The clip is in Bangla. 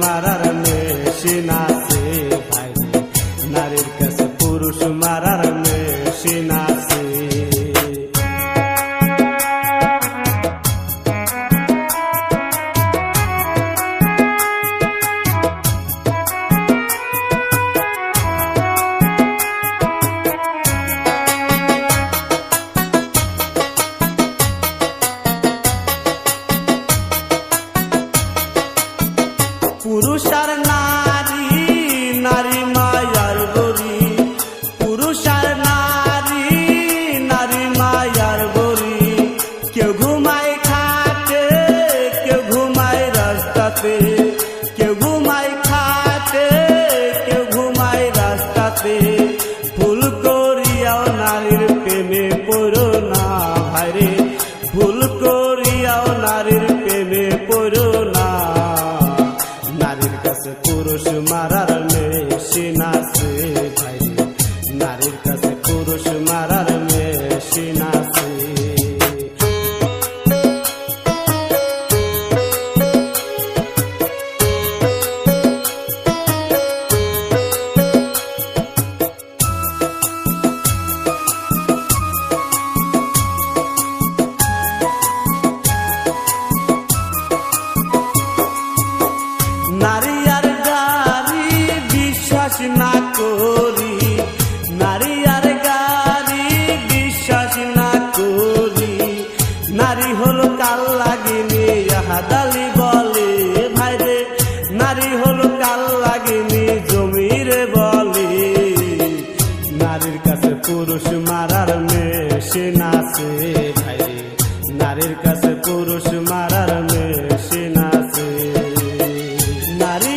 মারার মেশিন আছে নারীর কাছে পুরুষ মারার মেশিন আছে পুরুষ আর নারী নারী মায়ার গরি পুরুষ আর নারী নারী মায়ার গরি কেউ ঘুমায় খাটে, কেউ ঘুমায় রাস্তাতে। কেউ ঘুমায় খাটে, কেউ ঘুমায় রাস্তাতে। ভুল করিয়াও নারীর প্রেমে পড়ো না ভাইরে। ভুল করিয়াও নারীর কাছে পুরুষ মারার মেশিন আছে। নারী হাদালি বলে ভাইরে কাছে পুরুষ মারার ভাইরে। নারীর কাছে পুরুষ মারার মেশিন আছে। নারী